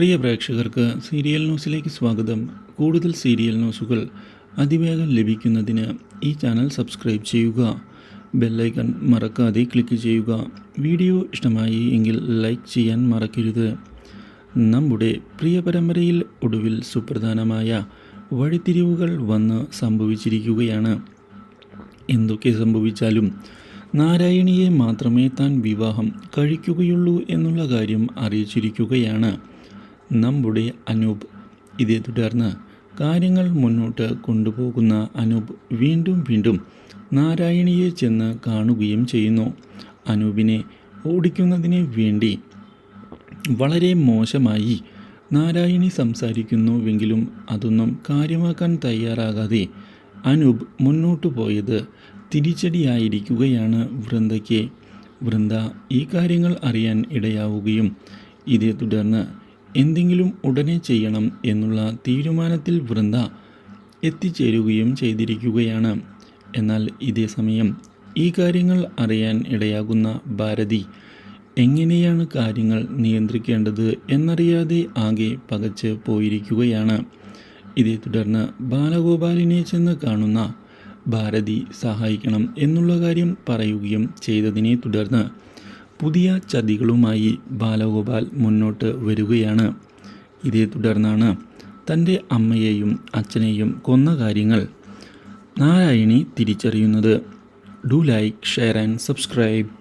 പ്രിയ പ്രേക്ഷകർക്ക് സീരിയൽ ന്യൂസിലേക്ക് സ്വാഗതം. കൂടുതൽ സീരിയൽ ന്യൂസുകൾ അതിവേഗം ലഭിക്കുന്നതിന് ഈ ചാനൽ സബ്സ്ക്രൈബ് ചെയ്യുക. ബെല്ലൈക്കൺ മറക്കാതെ ക്ലിക്ക് ചെയ്യുക. വീഡിയോ ഇഷ്ടമായി എങ്കിൽ ലൈക്ക് ചെയ്യാൻ മറക്കരുത്. നമ്മുടെ പ്രിയ പരമ്പരയിൽ ഒടുവിൽ സുപ്രധാനമായ വഴിത്തിരിവുകൾ വന്ന് സംഭവിച്ചിരിക്കുകയാണ്. എന്തൊക്കെ സംഭവിച്ചാലും നാരായണിയെ മാത്രമേ താൻ വിവാഹം കഴിക്കുകയുള്ളൂ എന്നുള്ള കാര്യം അറിയിച്ചിരിക്കുകയാണ്. നമ്മുടെ അനൂപ്. ഇതേ തുടർന്ന് കാര്യങ്ങൾ മുന്നോട്ട് കൊണ്ടുപോകുന്ന അനൂപ് വീണ്ടും വീണ്ടും നാരായണിയെ ചെന്ന് കാണുകയും ചെയ്യുന്നു. അനൂപിനെ ഓടിക്കുന്നതിന് വേണ്ടി വളരെ മോശമായി നാരായണി സംസാരിക്കുന്നുവെങ്കിലും അതൊന്നും കാര്യമാക്കാൻ തയ്യാറാകാതെ അനൂപ് മുന്നോട്ടു പോയത് തിരിച്ചടിയായിരിക്കുകയാണ് വൃന്ദയ്ക്ക്. വൃന്ദ ഈ കാര്യങ്ങൾ അറിയാൻ ഇടയാവുകയും ഇതേ തുടർന്ന് എന്തെങ്കിലും ഉടനെ ചെയ്യണം എന്നുള്ള തീരുമാനത്തിൽ വൃന്ദ എത്തിച്ചേരുകയും ചെയ്തിരിക്കുകയാണ്. എന്നാൽ ഇതേ സമയം ഈ കാര്യങ്ങൾ അറിയാൻ ഇടയാകുന്ന ഭാരതി എങ്ങനെയാണ് കാര്യങ്ങൾ നിയന്ത്രിക്കേണ്ടത് എന്നറിയാതെ ആകെ പകച്ച് പോയിരിക്കുകയാണ്. ഇതേ തുടർന്ന് ബാലഗോപാലിനെ ചെന്ന് കാണുന്ന ഭാരതി സഹായിക്കണം എന്നുള്ള കാര്യം പറയുകയും ചെയ്തതിനെ തുടർന്ന് പുതിയ ചതികളുമായി ബാലഗോപാൽ മുന്നോട്ട് വരികയാണ്. ഇതേ തുടർന്നാണ് തന്റെ അമ്മയെയും അച്ഛനെയും കൊന്ന കാര്യങ്ങൾ നാരായണി തിരിച്ചറിയുന്നത്. Do like share and subscribe.